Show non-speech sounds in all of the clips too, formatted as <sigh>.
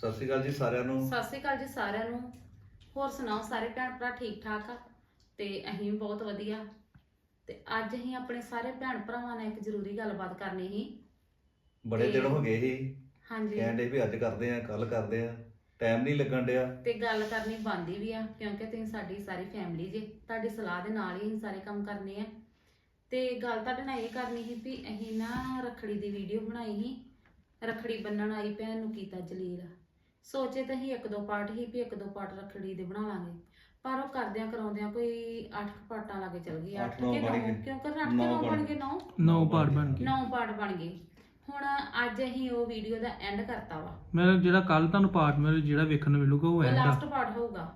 ਸਤਿ ਸ਼੍ਰੀ ਅਕਾਲ ਜੀ ਸਾਰਿਆਂ ਨੂੰ। ਸਤਿ ਸ਼੍ਰੀ ਅਕਾਲ ਜੀ ਸਾਰਿਆਂ ਨੂੰ। ਹੋਰ ਸੁਣਾਓ ਸਾਰੇ ਭੈਣ ਭਰਾ ਠੀਕ ਠਾਕ ਆ? ਤੇ ਅਸੀਂ ਵੀ ਬਹੁਤ ਵਧੀਆ। ਤੇ ਅੱਜ ਅਸੀਂ ਆਪਣੇ ਸਾਰੇ ਭੈਣ ਭਰਾਵਾਂ ਨਾਲ ਇੱਕ ਜ਼ਰੂਰੀ ਗੱਲਬਾਤ ਕਰਨੀ ਸੀ। ਬੜੇ ਦਿਨ ਹੋ ਗਏ ਸੀ। ਹਾਂਜੀ। ਕਹਿੰਦੇ ਵੀ ਅੱਜ ਕਰਦੇ ਆ ਕੱਲ ਕਰਦੇ ਆ। ਟਾਈਮ ਨਹੀਂ ਲੱਗਣ ਡਿਆ। ਤੇ ਗੱਲ ਕਰਨੀ ਬੰਦੀ ਵੀ ਆ ਕਿਉਂਕਿ ਤੁਸੀਂ ਸਾਡੀ ਸਾਰੀ ਫੈਮਿਲੀ ਜੇ ਤੁਹਾਡੀ ਸਲਾਹ ਦੇ ਨਾਲ ਹੀ ਅਸੀਂ ਸਾਰੇ ਕੰਮ ਕਰਨੇ ਆ। ਤੇ ਗੱਲ ਤੁਹਾਡੇ ਨਾਲ ਇਹ ਕਰਨੀ ਸੀ ਵੀ ਅਸੀਂ ਨਾ ਰਖੜੀ ਦੀ ਵੀਡੀਓ ਬਣਾਈ ਸੀ। ਰਖੜੀ ਬੰਨਣ ਆਈ ਭੈਣ ਨੂੰ ਕੀਤਾ ਜਲੀਲ। ਸੋਚੇ ਤਾਂ ਅਸੀਂ ਇੱਕ ਦੋ ਪਾਰਟ ਹੀ ਵੀ ਇੱਕ ਦੋ ਪਾਰਟ ਰਖੜੀ ਦੇ ਬਣਾ ਲਾਂਗੇ। ਪਰ ਉਹ ਕਰਦਿਆਂ ਕਰਾਉਂਦਿਆਂ ਕੋਈ 8 ਪਾਰਟਾਂ ਲਾਗੇ ਚਲ ਗਈ 8 ਅੱਠ ਨੌ ਕੇ ਬਣ 9 ਗਏ। ਕਿਉਂਕਿ 8 ਨੌ ਕੇ 9 ਬਣ ਬਣ ਗਏ। 9 ਨੌ? ਪਾਰਟ ਬਣ ਗਏ। 9 ਪਾਰਟ ਬਣ ਗਏ। ਹੁਣ ਅੱਜ ਅਸੀਂ ਉਹ ਵੀਡੀਓ ਦਾ ਐਂਡ ਕਰਤਾ ਵਾ। ਮੈਂ ਜਿਹੜਾ ਕੱਲ ਤੁਹਾਨੂੰ ਪਾਰਟ ਮੇਰੇ ਜਿਹੜਾ ਵੇਖਣ ਨੂੰ ਮਿਲੂਗਾ ਉਹ ਉਹ ਐਂਡ ਲਾਸਟ ਪਾਰਟ ਹੋਊਗਾ।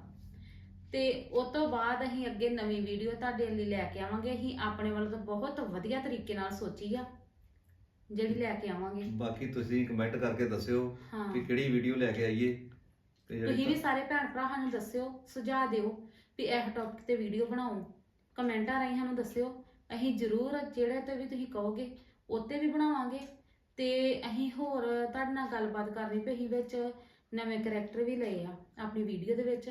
ਤੇ ਉਸ ਤੋਂ ਬਾਅਦ ਅਸੀਂ ਅੱਗੇ ਨਵੀਂ ਵੀਡੀਓ ਤੁਹਾਡੇ ਲਈ ਲੈ ਕੇ ਆਵਾਂਗੇ। ਅਸੀਂ ਆਪਣੇ ਵੱਲੋਂ ਤਾਂ ਬਹੁਤ ਵਧੀਆ ਤਰੀਕੇ ਨਾਲ ਸੋਚੀ ਆ। ਜਿਹੜੀ ਲੈ ਕੇ ਆਵਾਂਗੇ। ਬਾਕੀ ਤੁਸੀਂ ਕਮੈਂਟ ਕਰਕੇ ਦੱਸਿਓ ਹਾਂ। ਵੀ ਕਿਹੜੀ ਵੀਡੀਓ ਲੈ ਕੇ ਆਈਏ ਤੇ ਤੁਸੀਂ ਵੀ ਸਾਰੇ ਭੈਣ ਭਰਾਵਾਂ ਨੂੰ ਦੱਸਿਓ ਸੁਝਾਅ ਦਿਓ ਵੀ ਇਹ ਟੌਪਿਕ ਤੇ ਵੀਡੀਓ ਬਣਾਓ। ਕਮੈਂਟਾਂ ਰਾਹੀਂ ਸਾਨੂੰ ਦੱਸਿਓ। ਅਸੀਂ ਜ਼ਰੂਰ ਜਿਹੜੇ ਤੇ ਵੀ ਤੁਸੀਂ ਕਹੋਗੇ ਉੱਤੇ ਵੀ ਬਣਾਵਾਂਗੇ। ਤੇ ਅਸੀਂ ਹੋਰ ਤੁਹਾਡੇ ਨਾਲ ਗੱਲਬਾਤ ਕਰਨੀ ਪਈ ਅਸੀਂ ਵਿੱਚ ਨਵੇਂ ਕਰੈਕਟਰ ਵੀ ਲਏ ਆ ਆਪਣੀ ਵੀਡੀਓ ਦੇ ਵਿੱਚ।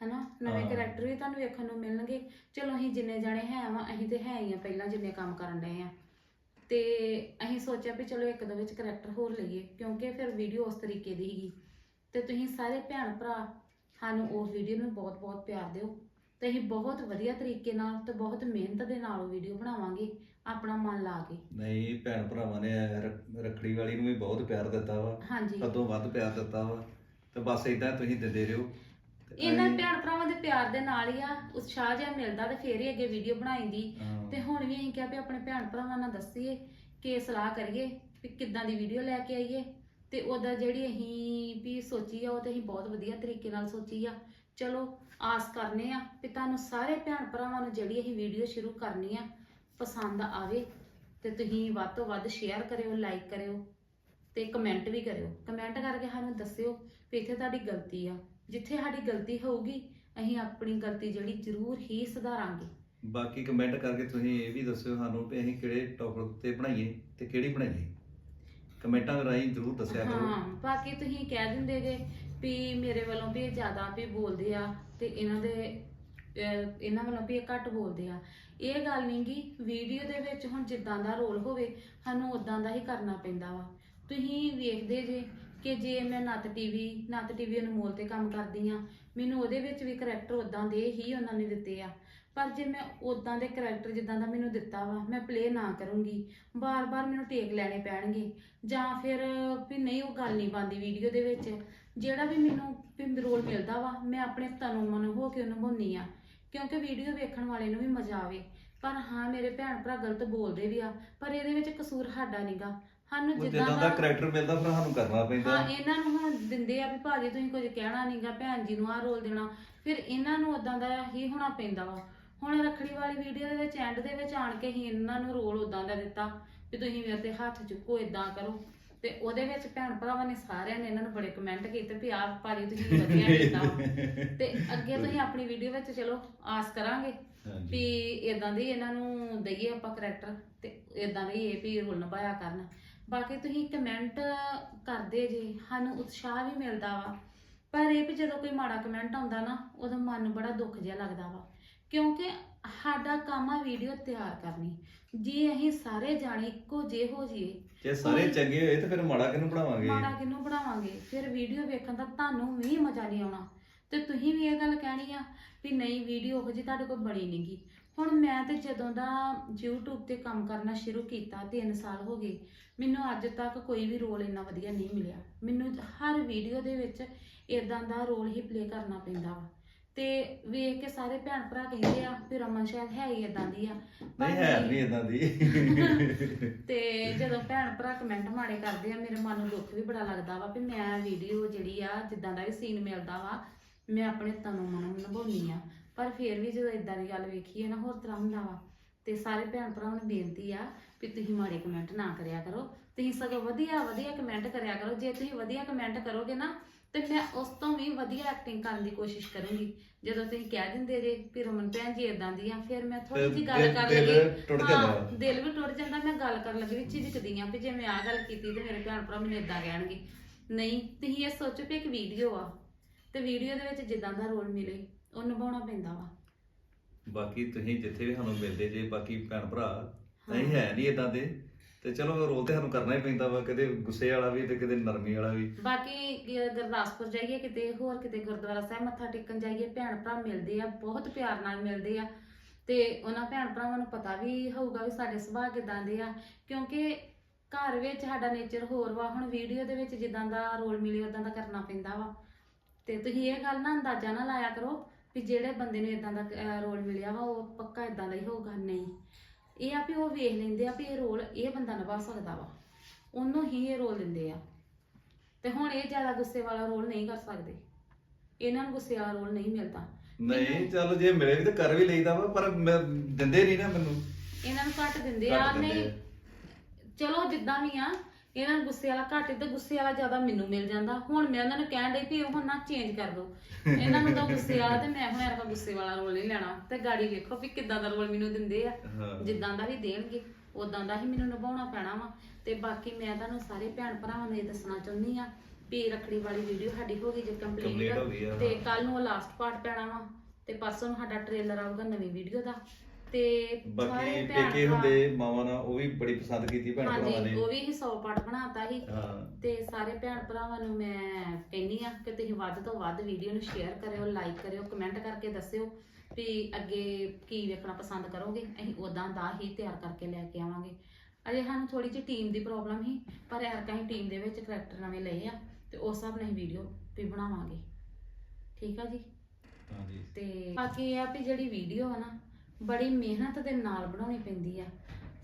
ਹਨਾ? ਨਵੇਂ ਹਾਂ। ਕਰੈਕਟਰ ਵੀ ਤੁਹਾਨੂੰ ਵੇਖਣ ਨੂੰ ਮਿਲਣਗੇ। ਚਲੋ ਅਸੀਂ ਜਿੰਨੇ ਜਾਣੇ ਹੈ ਵਾ ਅਸੀਂ ਤੇ ਹੈ ਹੀ ਆ ਪਹਿਲਾਂ ਜਿੰਨੇ ਕੰਮ ਕਰਨ ਡਏ ਆ। ਤੇ ਅਸੀਂ ਸੋਚਿਆ ਵੀ ਚਲੋ ਇੱਕ ਦੋ ਵਿੱਚ ਕਰੈਕਟਰ ਹੋਰ ਲਈਏ ਕਿਉਂਕਿ ਫਿਰ ਵੀਡੀਓ ਉਸ ਤਰੀਕੇ ਦੀ ਸੀਗੀ। ਤੇ ਤੁਸੀਂ ਸਾਰੇ ਭੈਣ ਭਰਾ ਸਾਨੂੰ ਉਸ ਵੀਡੀਓ ਨੂੰ ਬਹੁਤ ਬਹੁਤ ਪਿਆਰ ਦਿਓ। ਤੇ ਅਸੀਂ ਬਹੁਤ ਵਧੀਆ ਤਰੀਕੇ ਨਾਲ ਤੇ ਬਹੁਤ ਮਿਹਨਤ ਦੇ ਨਾਲ ਉਹ ਵੀਡੀਓ ਬਣਾਵਾਂਗੇ ਆਪਣਾ ਮਨ ਲਾ ਕੇ। ਨਹੀਂ ਭੈਣ ਭਰਾਵਾਂ ਨੇ ਰ- ਰੱਖੜੀ ਵਾਲੀ ਨੂੰ ਵੀ ਬਹੁਤ ਪਿਆਰ ਦਿੱਤਾ ਵਾ। ਹਾਂਜੀ। ਕਦੋਂ ਵੱਧ ਪਿਆਰ ਦਿੱਤਾ ਵਾ। ਤੇ ਬਸ ਇਦਾਂ ਤੁਸੀਂ ਦਿੰਦੇ ਰਹੋ। ਤੇ ਇਹਨਾਂ ਭੈਣ ਭਰਾਵਾਂ ਦੇ ਪਿਆਰ ਦੇ ਨਾਲ ਹੀ ਆ ਉਤਸ਼ਾਹ ਜਿਹਾ ਮਿਲਦਾ ਤੇ ਫੇਰ ਹੀ ਅੱਗੇ ਵੀਡੀਓ ਬਣਾਈਦੀ ਹਾਂ। ਤੇ ਹੁਣ ਵੀ ਅਸੀਂ ਕਿਹਾ ਵੀ ਆਪਣੇ ਭੈਣ ਭਰਾਵਾਂ ਨਾਲ ਦੱਸੀਏ ਕਿ ਸਲਾਹ ਕਰੀਏ ਵੀ ਕਿੱਦਾਂ ਦੀ ਵੀਡੀਓ ਲੈ ਕੇ ਆਈਏ। ਤੇ ਉਹਦਾ ਜਿਹੜੀ ਅਸੀਂ ਵੀ ਸੋਚੀ ਆ ਉਹ ਤੇ ਅਸੀਂ ਬਹੁਤ ਵਧੀਆ ਤਰੀਕੇ ਨਾਲ ਸੋਚੀ ਆ। ਚਲੋ ਆਸ ਕਰਨੇ ਆ ਵੀ ਤੁਹਾਨੂੰ ਸਾਰੇ ਭੈਣ ਭਰਾਵਾਂ ਨੂੰ ਜਿਹੜੀ ਅਸੀਂ ਵੀਡੀਓ ਸ਼ੁਰੂ ਕਰਨੀ ਆ ਪਸੰਦ ਆਵੇ। ਤੇ ਤੁਸੀਂ ਵੱਧ ਤੋਂ ਵੱਧ ਸ਼ੇਅਰ ਕਰਿਓ ਲਾਈਕ ਕਰਿਓ ਤੇ ਕਮੈਂਟ ਵੀ ਕਰਿਓ। ਕਮੈਂਟ ਕਰਕੇ ਸਾਨੂੰ ਦੱਸਿਓ ਵੀ ਇੱਥੇ ਤੁਹਾਡੀ ਗਲਤੀ ਆ। ਜਿੱਥੇ ਸਾਡੀ ਗਲਤੀ ਹੋਊਗੀ ਅਸੀਂ ਆਪਣੀ ਗਲਤੀ ਜਿਹੜੀ ਜ਼ਰੂਰ ਹੀ ਸੁਧਾਰਾਂਗੇ। ਬਾਕੀ ਕਮੈਂਟ ਕਰਕੇ ਤੁਸੀਂ ਇਹ ਵੀ ਦੱਸਿਓ ਸਾਨੂੰ ਵੀ ਅਸੀਂ ਕਿਹੜੇ ਟੌਪਿਕ ਤੇ ਬਣਾਈਏ ਤੇ ਕਿਹੜੀ ਬਣਾਈਏ ਕਮੈਂਟਾਂ ਰਾਹੀਂ ਜ਼ਰੂਰ ਦੱਸਿਆ ਕਰੋ। ਹਾਂ ਬਾਕੀ ਤੁਸੀਂ ਕਹਿ ਦਿੰਦੇ ਜੇ ਵੀ ਮੇਰੇ ਵੱਲੋਂ ਵੀ ਇਹ ਜ਼ਿਆਦਾ ਵੀ ਬੋਲਦੇ ਆ ਤੇ ਇਹਨਾਂ ਦੇ ਅਹ, ਇਹਨਾਂ ਵੱਲੋਂ ਵੀ ਇਹ ਘੱਟ ਬੋਲਦੇ ਆ। ਇਹ ਗੱਲ ਨਹੀਂਗੀ ਵੀਡੀਓ ਦੇ ਵਿੱਚ ਹੁਣ ਜਿੱਦਾਂ ਦਾ ਰੋਲ ਹੋਵੇ ਸਾਨੂੰ ਉਦਾਂ ਦਾ ਹੀ ਕਰਨਾ ਪੈਂਦਾ ਵਾ। ਤੁਸੀਂ ਵੇਖਦੇ ਜੇ ਕਿ ਜੇ ਮੈਂ ਨੱਤ ਟੀਵੀ ਨੱਤ ਟੀਵੀ ਅਨਮੋਲ ਤੇ ਕੰਮ ਕਰਦੀ ਆ ਮੈਨੂੰ ਉਹਦੇ ਵਿੱਚ ਵੀ ਕਰੈਕਟਰ ਉਦਾਂ ਦੇ ਹੀ ਉਹਨਾਂ ਨੇ ਦਿੱਤੇ ਆ। ਪਰ ਜੇ ਮੈਂ ਉਦਾਂ ਦੇ ਕਰੈਕਟਰ ਜਿੱਦਾਂ ਦਾ ਮੈਨੂੰ ਦਿੱਤਾ ਵਾ, ਮੈਂ ਪਲੇ ਨਾ ਕਰੂੰਗੀ। ਬਾਰ-ਬਾਰ ਮੈਨੂੰ ਟੇਕ ਲੈਣੇ ਪੈਣਗੇ। ਜਾਂ ਫਿਰ ਵੀ ਨਹੀਂ, ਉਹ ਗੱਲ ਨਹੀਂ ਬਣਦੀ ਵੀਡੀਓ ਦੇ ਵਿੱਚ। ਜਿਹੜਾ ਵੀ ਮੈਨੂੰ ਵੀ ਰੋਲ ਮਿਲਦਾ ਵਾ, ਮੈਂ ਆਪਣੇ ਤਨੋਂ ਮਨ ਹੋ ਕੇ ਉਹਨੂੰ ਨਿਭਾਉਂਦੀ ਆ। ਕਿਉਂਕਿ ਵੀਡੀਓ ਵੇਖਣ ਵਾਲੇ ਨੂੰ ਵੀ ਮਜ਼ਾ ਆਵੇ। ਪਰ ਹਾਂ, ਮੇਰੇ ਭੈਣ ਭਰਾ ਗਲਤ ਬੋਲਦੇ ਵੀ ਆ, ਪਰ ਇਹਦੇ ਵਿੱਚ ਕਸੂਰ ਸਾਡਾ ਨਹੀਂਗਾ ਸਾਨੂੰ ਉਹ ਜਿੱਦਾਂ ਦਾ ਕਰੈਕਟਰ ਮਿਲਦਾ ਫਿਰ ਸਾਨੂੰ ਕਰਨਾ ਪੈਂਦਾ। ਹਾਂ ਇਹਨਾਂ ਨੂੰ ਹੁਣ ਦਿੰਦੇ ਆ ਵੀ ਭਾਜੀ ਤੁਸੀਂ ਕੁਝ ਕਹਿਣਾ ਨਹੀਂਗਾ ਭੈਣ ਜੀ ਨੂੰ ਆਹ ਰੋਲ ਦੇਣਾ। ਫਿਰ ਇਹਨਾਂ ਨੂੰ ਉਦਾਂ ਦਾ ਹੀ ਹੋਣਾ ਪੈਂਦਾ ਵਾ। ਹੁਣ ਰੱਖੜੀ ਵਾਲੀ ਵੀਡੀਓ ਦੇ ਵਿੱਚ ਐਂਡ ਦੇ ਵਿੱਚ ਆਣ ਕੇ ਹੀ ਇਹਨਾਂ ਨੂੰ ਰੋਲ ਉਦਾਂ ਦਾ ਦਿੱਤਾ ਵੀ ਤੁਸੀਂ ਮੇਰੇ ਤੇ ਹੱਥ ਚੁੱਕੋ ਇਦਾਂ ਕਰੋ। ਤੇ ਉਹਦੇ ਵਿੱਚ ਭੈਣ ਭਰਾਵਾਂ ਨੇ ਸਾਰਿਆਂ ਨੇ ਇਹਨਾਂ ਨੂੰ ਬੜੇ ਕਮੈਂਟ ਕੀਤੇ ਵੀ ਆਹ ਭਾਜੀ ਤੁਸੀਂ ਵਧੀਆ ਕੀਤਾ। ਤੇ ਅੱਗੇ <laughs> ਤੁਸੀਂ ਆਪਣੀ ਵੀਡੀਓ ਵਿੱਚ ਚਲੋ ਆਸ ਕਰਾਂਗੇ ਹਾਂਜੀ। ਵੀ ਇਦਾਂ ਦੇ ਇਹਨਾਂ ਨੂੰ ਦਈਏ ਆਪਾਂ ਕਰੈਕਟਰ ਤੇ ਇਦਾਂ ਦੇ ਹੀ ਇਹ ਵੀ ਰੋਲ ਨਿਭਾਇਆ ਕਰਨ। ਬਾਕੀ ਤੁਸੀਂ ਕਮੈਂਟ ਕਰਦੇ ਜੇ ਸਾਨੂੰ ਉਤਸ਼ਾਹ ਵੀ ਮਿਲਦਾ ਵਾ। ਪਰ ਇਹ ਵੀ ਜਦੋਂ ਕੋਈ ਮਾੜਾ ਕਮੈਂਟ ਆਉਂਦਾ ਨਾ ਉਦੋਂ ਮਨ ਨੂੰ ਬੜਾ ਦੁੱਖ ਜਿਹਾ ਲੱਗਦਾ ਵਾ। ਕਿਉਂਕਿ ਸਾਡਾ ਕੰਮ ਆ ਵੀਡੀਓ ਤਿਆਰ ਕਰਨੀ। ਜੇ ਅਸੀਂ ਸਾਰੇ ਜਾਣੇ ਇੱਕੋ ਜਿਹੇ ਹੋ ਜਾਈਏ ਜੇ ਸਾਰੇ ਚੰਗੇ ਹੋਏ ਤਾਂ ਫਿਰ ਮਾੜਾ ਕਿਹਨੂੰ ਬਣਾਵਾਂਗੇ? ਮਾੜਾ ਕਿਹਨੂੰ ਬਣਾਵਾਂਗੇ? ਫਿਰ ਵੀਡੀਓ ਵੇਖਣ ਦਾ ਤੁਹਾਨੂੰ ਵੀ ਮਜ਼ਾ ਨਹੀਂ ਆਉਣਾ। ਤੇ ਤੁਸੀਂ ਵੀ ਇਹ ਗੱਲ ਕਹਿਣੀ ਆ ਵੀ ਨਹੀਂ ਵੀਡੀਓ ਉਹ ਜੀ ਤੁਹਾਡੇ ਕੋਲ ਬਣੀ ਨਹੀਂਗੀ ਹੁਣ ਮੈਂ ਤੇ ਜਦੋਂ ਦਾ YouTube ਤੇ ਕੰਮ ਕਰਨਾ ਸ਼ੁਰੂ ਕੀਤਾ 3 ਸਾਲ ਹੋ ਗਏ ਮੈਨੂੰ ਅੱਜ ਤੱਕ ਕੋਈ ਵੀ ਰੋਲ ਇੰਨਾ ਵਧੀਆ ਨਹੀਂ ਮਿਲਿਆ। ਮੈਨੂੰ ਹਰ ਵੀਡੀਓ ਦੇ ਵਿੱਚ ਇਦਾਂ ਦਾ ਰੋਲ ਹੀ ਪਲੇ ਕਰਨਾ ਪੈਂਦਾ ਵਾ। ਤੇ ਵੇਖ ਕੇ ਸਾਰੇ ਭੈਣ ਭਰਾ ਕਹਿੰਦੇ ਆ ਵੀ ਰਮਨ ਸ਼ਾਇਦ ਹੈ ਹੀ ਇਦਾਂ ਦੀ ਆ ਪਰ ਨਹੀਂ ਹੈ ਨਹੀਂ ਇਦਾਂ ਦੀ। <laughs> ਤੇ ਜਦੋਂ ਭੈਣ ਭਰਾ ਕਮੈਂਟ ਮਾੜੇ ਕਰਦੇ ਆ ਮੇਰੇ ਮਨ ਨੂੰ ਦੁੱਖ ਵੀ ਬੜਾ ਲੱਗਦਾ ਵਾ ਵੀ ਮੈਂ ਵੀਡੀਓ ਜਿਹੜੀ ਆ ਜਿੱਦਾਂ ਦਾ ਵੀ ਸੀਨ ਮਿਲਦਾ ਵਾ ਮੈਂ ਆਪਣੇ ਤਨੋਂ ਮਨੋਂ ਨਿਭਾਉਣੀ ਆ। ਪਰ ਫਿਰ ਵੀ ਜਦੋਂ ਇਦਾਂ ਦੀ ਗੱਲ ਵੇਖੀਏ ਨਾ ਹੋਰ ਤਰ੍ਹਾਂ ਹੁੰਦਾ ਵਾ। ਤੇ ਸਾਰੇ ਭੈਣ ਭਰਾਵਾਂ ਨੂੰ ਬੇਨਤੀ ਆ ਵੀ ਤੁਸੀਂ ਮਾੜੇ ਕਮੈਂਟ ਨਾ ਕਰਿਆ ਕਰੋ। ਤੁਸੀਂ ਸਗੋਂ ਵਧੀਆ ਵਧੀਆ ਕਮੈਂਟ ਕਰਿਆ ਕਰੋ। ਜੇ ਤੁਸੀਂ ਵਧੀਆ ਕਮੈਂਟ ਕਰੋਗੇ ਨਾ ਤੇ ਮੈਂ ਉਸ ਤੋਂ ਵੀ ਵਧੀਆ ਐਕਟਿੰਗ ਕਰਨ ਦੀ ਕੋਸ਼ਿਸ਼ ਕਰੂੰਗੀ। ਜਦੋਂ ਤੁਸੀਂ ਕਹਿ ਦਿੰਦੇ ਜੇ ਵੀ ਰਮਨ ਭੈਣ ਜੀ ਇਦਾਂ ਦੀ ਆ ਫਿਰ ਮੈਂ ਥੋੜੀ ਜਿਹੀ ਗੱਲ ਕਰ ਟੁੱਟ ਹਾਂ। ਦਿਲ ਵੀ ਟੁੱਟ ਜਾਂਦਾ। ਮੈਂ ਗੱਲ ਕਰਨ ਲੱਗੀ ਵੀ ਝਿਜਕਦੀ ਆ ਵੀ ਜੇ ਮੈਂ ਆ ਗੱਲ ਕੀਤੀ ਤੇ ਮੇਰੇ ਭੈਣ ਭਰਾ ਮੈਨੂੰ ਇਦਾਂ ਕਹਿਣਗੇ। ਨਹੀਂ ਤੁਸੀਂ ਇਹ ਸੋਚੋ ਵੀ ਇੱਕ ਵੀਡੀਓ ਆ। ਤੇ ਵੀਡੀਓ ਦੇ ਵਿੱਚ ਜਿੱਦਾਂ ਦਾ ਰੋਲ ਮਿਲੇ। ਉਹ ਨਿਭਾਉਣਾ ਪੈਂਦਾ ਵਾ। ਬਾਕੀ ਤੁਸੀਂ ਜਿੱਥੇ ਵੀ ਸਾਨੂੰ ਮਿਲਦੇ ਜੇ ਬਾਕੀ ਭੈਣ ਭਰਾ ਹਾਂ। ਅਸੀਂ ਹੈ। ਨਹੀਂ ਇਦਾਂ ਦੇ। ਤੇ ਚਲੋ ਰੋਲ ਤੇ ਸਾਨੂੰ ਕਰਨਾ ਹੀ ਪੈਂਦਾ ਵਾ ਕਦੇ ਗੁੱਸੇ ਵਾਲਾ ਵੀ ਤੇ ਕਦੇ ਨਰਮੀ ਵਾਲਾ ਵੀ। ਬਾਕੀ ਗ- ਗੁਰਦਾਸਪੁਰ ਜਾਈਏ ਕਿਤੇ ਹੋਰ ਕਿਤੇ ਗੁਰਦੁਆਰਾ ਸਾਹਿਬ ਮੱਥਾ ਟੇਕਣ ਜਾਈਏ ਭੈਣ ਭਰਾ ਮਿਲਦੇ ਆ ਬਹੁਤ ਪਿਆਰ ਨਾਲ ਮਿਲਦੇ ਆ। ਤੇ ਉਹਨਾਂ ਭੈਣ ਭਰਾਵਾਂ ਨੂੰ ਪਤਾ ਵੀ ਹੋਊਗਾ ਵੀ ਸਾਡੇ ਸੁਭਾਅ ਕਿਦਾਂ ਦੇ ਆ ਕਿਉਂਕਿ ਘਰ ਵਿੱਚ ਸਾਡਾ ਨੇਚਰ ਹੋਰ ਵਾ। ਹੁਣ ਵੀਡੀਓ ਦੇ ਵਿੱਚ ਜਿੱਦਾਂ ਦਾ ਰੋਲ ਮਿਲੇ ਉਦਾਂ ਦਾ ਕਰਨਾ ਪੈਂਦਾ ਵਾ। ਤੇ ਤੁਸੀਂ ਇਹ ਗੱਲ ਨਾ ਅੰਦਾਜ਼ਾ ਨਾ ਲਾਇਆ ਕਰੋ ਵੀ ਜਿਹੜੇ ਬੰਦੇ ਨੂੰ ਇਦਾਂ ਦਾ ਰੋਲ ਮਿਲਿਆ ਵਾ ਉਹ ਪੱਕਾ ਇਦਾਂ ਦਾ ਹੀ ਹੋਊਗਾ? ਨਹੀਂ। ਇਹ ਆ ਵੀ ਉਹ ਵੇਖ ਲੈਂਦੇ ਆ ਵੀ ਇਹ ਰੋਲ ਇਹ ਬੰਦਾ ਨਿਭਾ ਸਕਦਾ ਵਾ। ਉਹਨੂੰ ਹੀ ਇਹ ਰੋਲ ਦਿੰਦੇ ਆ। ਤੇ ਹੁਣ ਇਹ ਜ਼ਿਆਦਾ ਗੁੱਸੇ ਵਾਲਾ ਰੋਲ ਨਹੀਂ ਕਰ ਸਕਦੇ। ਇਹਨਾਂ ਨੂੰ ਗੁੱਸੇ ਵਾਲਾ ਰੋਲ ਨਹੀਂ ਮਿਲਦਾ। ਨਹੀਂ ਚਲੋ ਜੇ ਮਿਲੇ ਵੀ ਤੇ ਕਰ ਵੀ ਲਈਦਾ ਵਾ ਪਰ ਮੈਂ ਦਿੰਦੇ ਨਹੀਂ ਨਾ ਮੈਨੂੰ। ਇਹਨਾਂ ਨੂੰ ਘੱਟ ਦਿੰਦੇ ਆ ਘੱਟ ਦਿੰਦੇ ਨਹੀਂ। ਚਲੋ ਜਿੱਦਾਂ ਵੀ ਆ ਇਹਨਾਂ ਨੂੰ ਗੁੱਸੇ ਵਾਲਾ ਘੱਟ ਤੇ ਗੁੱਸੇ ਵਾਲਾ ਜ਼ਿਆਦਾ ਮੈਨੂੰ ਮਿਲ ਜਾਂਦਾ। ਹੁਣ ਮੈਂ ਉਹਨਾਂ ਨੂੰ ਕਹਿਣ ਡਈ ਵੀ ਉਹ ਨਾ ਚੇਂਜ ਕਰ ਦਿਓ ਇਹਨਾਂ ਨੂੰ ਤਾਂ ਗੁੱਸੇ ਵਾਲਾ ਤੇ ਮੈਂ ਹੁਣ ਯਾਰ ਗੁੱਸੇ ਵਾਲਾ ਰੋਲ ਨਹੀਂ ਲੈਣਾ। ਤੇ ਗਾੜੀ ਵੇਖੋ ਵੀ ਕਿੱਦਾਂ ਦਾ ਰੋਲ ਮੈਨੂੰ ਦਿੰਦੇ ਆ। ਹਾਂ। ਜਿੱਦਾਂ ਦਾ ਵੀ ਦੇਣਗੇ ਉਦਾਂ ਦਾ ਹੀ ਮੈਨੂੰ ਨਿਭਾਉਣਾ ਪੈਣਾ ਵਾ। ਤੇ ਬਾਕੀ ਮੈਂ ਤੁਹਾਨੂੰ ਸਾਰੇ ਭੈਣ ਭਰਾਵਾਂ ਨੂੰ ਇਹ ਦੱਸਣਾ ਚਾਹੁੰਦੀ ਆ ਵੀ ਰੱਖੜੀ ਵਾਲੀ ਵੀਡੀਓ ਸਾਡੀ ਹੋ ਗਈ ਜੇ Complete ਹੋ ਗਈ ਆ, ਕੰਪਲੀਟ ਤੇ। ਕੱਲ ਨੂੰ ਉਹ ਲਾਸਟ ਪਾਰਟ ਪੈਣਾ ਵਾ। ਤੇ ਪਰਸੋਂ ਨੂੰ ਸਾਡਾ ਟ੍ਰੇਲਰ ਆਊਗਾ ਨਵੀਂ ਵੀਡੀਓ ਦਾ। ਤੇ ਬਾਕੀ ਸਾਰੇ ਭੈਣ ਪੇਕੇ ਭਰਾ- ਹੁੰਦੇ ਮਾਵਾਂ ਨਾਲ ਉਹ ਵੀ ਬੜੀ ਪਸੰਦ ਕੀਤੀ ਭੈਣ ਭਰਾਵਾਂ ਹਾਂਜੀ ਨੇ। ਉਹ ਵੀ 100 ਪਾਰਟ ਬਣਾਤਾ ਸੀ। ਹਾਂ। ਤੇ ਸਾਰੇ ਭੈਣ ਭਰਾਵਾਂ ਨੂੰ ਮੈਂ ਕਹਿੰਨੀ ਆ ਕਿ ਤੁਸੀਂ ਵੱਧ ਤੋਂ ਵੱਧ ਵੀਡੀਓ ਨੂੰ ਸ਼ੇਅਰ ਕਰਿਓ ਲਾਈਕ ਕਰਿਓ ਕਮੈਂਟ ਕਰਕੇ ਦੱਸਿਓ ਵੀ ਅੱਗੇ ਕੀ ਵੇਖਣਾ ਪਸੰਦ ਕਰੋਗੇ। ਅਸੀਂ ਉਦਾਂ ਦਾ ਹੀ ਤਿਆਰ ਕਰਕੇ ਲੈ ਕੇ ਆਵਾਂਗੇ। ਅਜੇ ਸਾਨੂੰ ਥੋੜੀ ਜਿਹੀ ਟੀਮ ਦੀ ਪ੍ਰੋਬਲਮ ਸੀ ਪਰ ਐਰਕਾ ਅਸੀਂ ਟੀਮ ਦੇ ਵਿੱਚ ਕਰੈਕਟਰ ਨਵੇਂ ਲਏ ਆ ਤੇ ਉਸ ਹਿਸਾਬ ਨਾਲ ਵੀਡੀਓ ਵੀ ਬਣਾਵਾਂਗੇ। ਠੀਕ ਆ ਜੀ? ਹਾਂਜੀ। ਤੇ ਬਾਕੀ ਇਹ ਆ ਵੀ ਜਿਹੜੀ ਵੀਡੀਓ ਆ ਨਾ ਬੜੀ ਮਿਹਨਤ ਦੇ ਨਾਲ ਬਣਾਉਣੀ ਪੈਂਦੀ ਆ।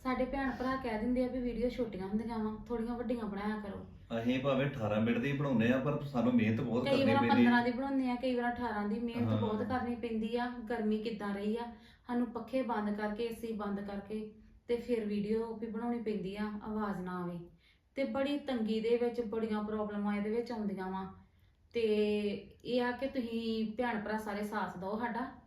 ਸਾਡੇ ਭੈਣ ਭਰਾ ਕਹਿ ਦਿੰਦੇ ਆ ਵੀ ਵੀਡੀਓ ਛੋਟੀਆਂ ਹੁੰਦੀਆਂ ਵਾ ਥੋੜੀਆਂ ਵੱਡੀਆਂ ਬਣਾਇਆ ਕਰੋ। ਅਸੀਂ ਭਾਵੇਂ 18 ਮਿੰਟ ਦੀ ਬਣਾਉਨੇ ਆ ਪਰ ਸਾਨੂੰ ਮਿਹਨਤ ਬਹੁਤ ਕਈ ਕਰਨੀ ਵਾਰ ਪੈਂਦੀ। 15 ਦੀ ਬਣਾਉਂਦੇ ਆ ਕਈ ਵਾਰ 18 ਦੀ ਮਿਹਨਤ ਹਾਂ। ਬਹੁਤ ਕਰਨੀ ਪੈਂਦੀ ਆ ਗਰਮੀ ਕਿੱਦਾਂ ਰਹੀ ਆ। ਸਾਨੂੰ ਪੱਖੇ ਬੰਦ ਕਰਕੇ ਏਸੀ ਬੰਦ ਕਰਕੇ ਤੇ ਫਿਰ ਵੀਡੀਓ ਵੀ ਬਣਾਉਣੀ ਪੈਂਦੀ ਆ ਆਵਾਜ਼ ਨਾ ਆਵੇ। ਤੇ ਬੜੀ ਤੰਗੀ ਦੇ ਵਿੱਚ ਬੜੀਆਂ ਪ੍ਰੋਬਲਮਾਂ ਇਹਦੇ ਵਿੱਚ ਆਉਂਦੀਆਂ ਵਾ। ਤੇ ਇਹ ਆ ਕਿ ਤੁਸੀਂ ਭੈਣ ਭਰਾ ਸਾਰੇ ਸਾਥ ਦਿਓ ਸਾਡਾ।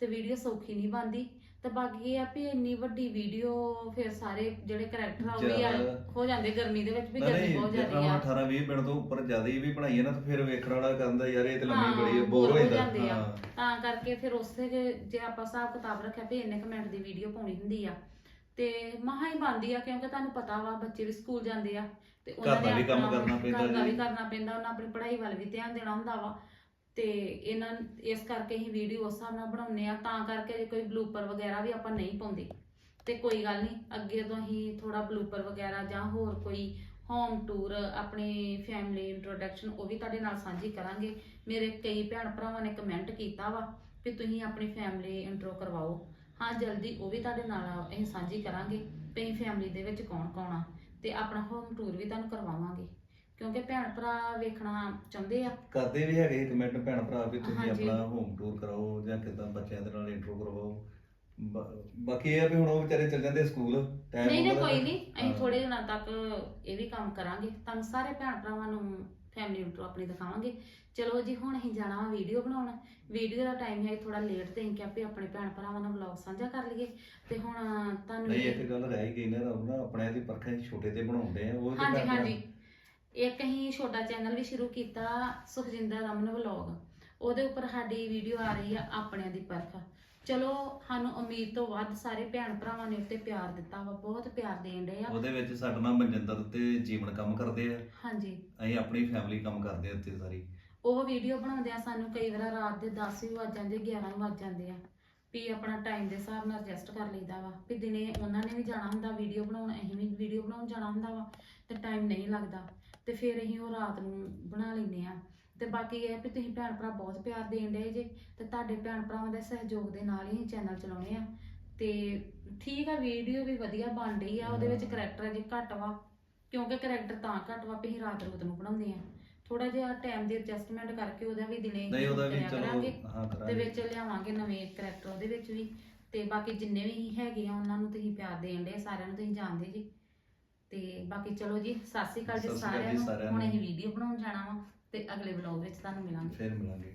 ਤੇ ਵੀਡੀਓ ਸੌਖੀ ਨਹੀਂ ਬਣਦੀ। ਤੇ ਬਾਕੀ ਇਹ ਆ ਵੀ ਇੰਨੀ ਵੱਡੀ ਵੀਡੀਓ ਫਿਰ ਸਾਰੇ ਜਿਹੜੇ ਕਰੈਕਟਰ ਆ ਉਹ ਵੀ ਆ- ਜ਼ਿਆਦਾ- ਹੋ ਜਾਂਦੇ ਗਰਮੀ ਦੇ ਵਿੱਚ ਵੀ ਗਰਮੀ ਬਹੁਤ ਜੇ ਜ਼ਿਆਦੀ ਆ। 18 20 ਮਿੰਟ ਤੋਂ ਉੱਪਰ ਜ਼ਿਆਦਾ ਹੀ ਵੀ ਬਣਾਈਏ ਨਾ ਤਾਂ ਫਿਰ ਵੇਖਣ ਵਾਲਾ ਕਹਿੰਦਾ ਯਾਰ ਇਹ ਤੇ ਲੰਮੀ ਬੜੀ ਹੈ ਬੋਰ ਹੋ ਜਾਂਦਾ। ਜਾਂਦੇ ਆ। ਹਾਂ। ਤਾਂ ਕਰਕੇ ਫਿਰ ਉਸੇ ਜੇ ਜੇ ਆਪਾਂ ਹਿਸਾਬ ਕਿਤਾਬ ਰੱਖਿਆ ਵੀ ਇੰਨੇ ਕਮੈਂਟ ਦੀ ਵੀਡੀਓ ਪਾਉਣੀ ਹੁੰਦੀ ਆ। ਤੇ ਮਹਾ ਹੀ ਬਣਦੀ ਆ ਕਿਉਂਕਿ ਤੁਹਾਨੂੰ ਪਤਾ ਵਾ ਬੱਚੇ ਵੀ ਸਕੂਲ ਜਾਂਦੇ ਆ। ਤੇ ਘਰ ਦਾ ਵੀ ਕੰਮ ਆਪਣਾ- ਕਰਨਾ ਪੈਂਦਾ ਘਰ ਦਾ ਵੀ ਜੀ। ਕਰਨਾ ਪੈਂਦਾ ਉਹਨਾਂ ਆਪਣੀ ਪੜ੍ਹਾਈ ਵੱਲ ਵੀ ਧਿਆਨ ਦੇਣਾ ਹੁੰਦਾ ਵਾ। ਤੇ ਇਹਨਾਂ ਇਸ ਕਰਕੇ ਅਸੀਂ ਵੀਡੀਓ ਉਸ ਹਿਸਾਬ ਨਾਲ ਬਣਾਉਂਦੇ ਆ ਤਾਂ ਕਰਕੇ ਜੇ ਕੋਈ ਬਲੂਪਰ ਵਗੈਰਾ ਵੀ ਆਪਾਂ ਨਹੀਂ ਪਾਉਂਦੇ। ਤੇ ਕੋਈ ਗੱਲ ਨਹੀਂ, ਅੱਗੇ ਤੋਂ ਅਸੀਂ ਥੋੜਾ ਬਲੂਪਰ ਵਗੈਰਾ ਜਾਂ ਹੋਰ ਕੋਈ ਹੋਮ ਟੂਰ ਆਪਣੀ ਫੈਮਿਲੀ ਇੰਟਰੋਡਕਸ਼ਨ ਉਹ ਵੀ ਤੁਹਾਡੇ ਨਾਲ ਸਾਂਝੀ ਕਰਾਂਗੇ। ਮੇਰੇ ਕਈ ਭੈਣ ਭਰਾਵਾਂ ਨੇ ਕਮੈਂਟ ਕੀਤਾ ਵਾ ਕਿ ਤੁਸੀਂ ਆਪਣੀ ਫੈਮਿਲੀ ਇੰਟਰੋ ਕਰਵਾਓ। ਹਾਂ, ਜਲਦੀ ਉਹ ਵੀ ਤੁਹਾਡੇ ਨਾਲ ਅਸੀਂ ਸਾਂਝੀ ਕਰਾਂਗੇ ਵੀ ਫੈਮਿਲੀ ਦੇ ਵਿੱਚ ਕੌਣ ਕੌਣ ਆ। ਤੇ ਆਪਣਾ ਹੋਮ ਟੂਰ ਵੀ ਤੁਹਾਨੂੰ ਕਰਵਾਵਾਂਗੇ। ਕਿਉਂਕਿ ਭੈਣ ਭਰਾ ਵੇਖਣਾ ਚਾਹੁੰਦੇ ਆ। ਕਰਦੇ ਵੀ ਹੈਗੇ ਕਮੈਂਟ ਭੈਣ ਭਰਾ ਵੀ ਤੁਸੀਂ ਹਾਂਜੀ। ਆਪਣਾ ਹੋਮ ਟੂਰ ਕਰਾਓ ਜਾਂ ਕਿਦਾਂ ਬੱਚਿਆਂ ਦੇ ਨਾਲ ਇੰਟਰੋ ਕਰਵਾਓ। ਬਾ- ਬਾਕੀ ਇਹ ਆ ਵੀ ਹੁਣ ਉਹ ਵਿਚਾਰੇ ਚੱਲ ਜਾਂਦੇ ਸਕੂਲ ਟਾਈਮ ਨਹੀਂ ਨਹੀਂ ਕੋਈ ਨਹੀਂ ਅਸੀਂ। ਥੋੜੇ ਦਿਨਾਂ ਤੱਕ ਇਹ ਵੀ ਕੰਮ ਕਰਾਂਗੇ। ਤੁਹਾਨੂੰ ਸਾਰੇ ਭੈਣ ਭਰਾਵਾਂ ਨੂੰ ਫੈਮਿਲੀ ਇੰਟਰੋ ਆਪਣੀ ਦਿਖਾਵਾਂਗੇ। ਚਲੋ ਜੀ ਹੁਣ ਅਸੀਂ ਜਾਣਾ ਵਾ ਵੀਡੀਓ ਬਣਾਉਣ। ਵੀਡੀਓ ਦਾ ਟਾਈਮ ਹੈ ਥੋੜਾ ਲੇਟ ਤੇ ਅਸੀਂ ਕਿਹਾ ਵੀ ਆਪਣੇ ਭੈਣ ਭਰਾਵਾਂ ਨਾਲ ਵਲੌਗ ਸਾਂਝਾ ਕਰ ਲਈਏ। ਤੇ ਹੁਣ ਤੁਹਾਨੂੰ ਨਹੀਂ ਇੱਕ ਗੱਲ ਰਹਿ ਹੀ ਗਈ ਨਾ ਰੱਬ ਨਾ ਆਪਣੇ ਦੀ ਪਰਖਾਂ ਛੋਟੇ ਤੇ ਬਣਾਉਂਦੇ ਆ ਉਹ ਤੇ ਹਾਂਜੀ ਭੈਣ ਭਰਾ- ਹਾਂਜੀ। ਇੱਕ ਅਸੀਂ ਛੋਟਾ ਚੈਨਲ ਵੀ ਸ਼ੁਰੂ ਕੀਤਾ ਸੁਖਜਿੰਦਰ ਰਮਨ ਵਲੌਗ। ਉਹਦੇ ਉੱਪਰ ਸਾਡੀ ਵੀਡੀਓ ਆ ਰਹੀ ਆ ਆਪਣਿਆਂ ਦੀ ਪਰਖ। ਚਲੋ ਸਾਨੂੰ ਉਮੀਦ ਤੋਂ ਵੱਧ ਸਾਰੇ ਭੈਣ ਭਰਾਵਾਂ ਨੇ ਉੱਤੇ ਪਿਆਰ ਦਿੱਤਾ ਵਾ ਬਹੁਤ ਪਿਆਰ ਦੇਣ ਡਏ ਆ। ਉਹਦੇ ਵਿੱਚ ਸਾਡਾ ਨਾਮ ਮਨਜਿੰਦਰ ਤੇ ਜੀਵਨ ਕੰਮ ਕਰਦੇ ਆ। ਹਾਂਜੀ। ਅਸੀਂ ਆਪਣੀ ਫੈਮਿਲੀ ਕੰਮ ਕਰਦੇ ਆ ਉੱਤੇ ਸਾਰੀ। ਉਹ ਵੀਡੀਓ ਬਣਾਉਂਦੇ ਆ ਸਾਨੂੰ ਕਈ ਵਾਰ ਰਾਤ ਦੇ 10 ਵੀ ਵੱਜ ਜਾਂਦੇ 11 ਵੀ ਵੱਜ ਜਾਂਦੇ ਆ। ਵੀ ਆਪਣਾ ਟਾਈਮ ਦੇ ਹਿਸਾਬ ਨਾਲ ਐਡਜਸਟ ਕਰ ਲਈਦਾ ਵਾ। ਵੀ ਦਿਨੇ ਉਹਨਾਂ ਨੇ ਵੀ ਜਾਣਾ ਹੁੰਦਾ ਵੀਡੀਓ ਬਣਾਉਣ ਅਸੀਂ ਵੀ ਵੀਡੀਓ ਬਣਾਉਣ ਜਾਣਾ ਹੁੰਦਾ ਵਾ। ਤੇ ਟਾਈਮ ਨਹੀਂ ਲੱਗਦਾ। ਤੇ ਫਿਰ ਅਸੀਂ ਉਹ ਰਾਤ ਨੂੰ ਬਣਾ ਲੈਂਦੇ ਆ ਤੇ ਬਾਕੀ ਇਹ ਆ ਵੀ ਤੁਸੀਂ ਭੈਣ ਭਰਾ ਬਹੁਤ ਪਿਆਰ ਦੇਣ ਡਏ ਜੇ ਤੇ ਤੁਹਾਡੇ ਭੈਣ ਭਰਾਵਾਂ ਦੇ ਸਹਿਯੋਗ ਦੇ ਨਾਲ ਹੀ ਚੈਨਲ ਚਲਾਉਣੇ ਆ ਤੇ ਠੀਕ ਆ ਵੀਡੀਓ ਵੀ ਵਧੀਆ ਬਣ ਰਹੀ ਆ ਉਹਦੇ ਵਿੱਚ ਕਰੈਕਟਰ ਅਜੇ ਘੱਟ ਵਾ ਕਿਉਂਕਿ ਕਰੈਕਟਰ ਤਾਂ ਘੱਟ ਵਾ ਵੀ ਅਸੀਂ ਰਾਤ ਰੂਤ ਨੂੰ ਬਣਾਉਂਦੇ ਆ ਥੋੜਾ ਜਿਹਾ ਟਾਈਮ ਦੀ ਐਡਜਸਟਮੈਂਟ ਕਰਕੇ ਉਹਦਾ ਵੀ ਦਿਨੇ ਨਹੀਂ ਉਹਦਾ ਵੀ ਕਰਿਆ ਚਲੋ ਕਰਾਂਗੇ ਹਾਂ ਤੇ ਕਰਾਂਗੇ ਵਿੱਚ ਲਿਆਵਾਂਗੇ ਨਵੇਂ ਕਰੈਕਟਰ ਉਹਦੇ ਵਿੱਚ ਵੀ। ਤੇ ਬਾਕੀ ਜਿੰਨੇ ਵੀ ਹੈਗੇ ਆ ਉਹਨਾਂ ਨੂੰ ਤੁਸੀਂ ਪਿਆਰ ਦੇਣ ਦੇ ਸਾਰਿਆਂ ਨੂੰ ਤੁਸੀਂ ਜਾਣਦੇ ਜੀ। ਤੇ ਬਾਕੀ ਚਲੋ ਜੀ ਸਤਿ ਸ਼੍ਰੀ ਅਕਾਲ ਜੀ ਸਤਿ ਸ਼੍ਰੀ ਅਕਾਲ ਸਾਰਿਆਂ ਨੂੰ। ਹੁਣ। ਅਸੀਂ ਵੀਡੀਓ ਬਣਾਉਣ ਜਾਣਾ ਵਾ ਤੇ ਅਗਲੇ ਵਲੌਗ ਵਿੱਚ ਤੁਹਾਨੂੰ ਮਿਲਾਂਗੇ। ਫਿਰ ਮਿਲਾਂਗੇ।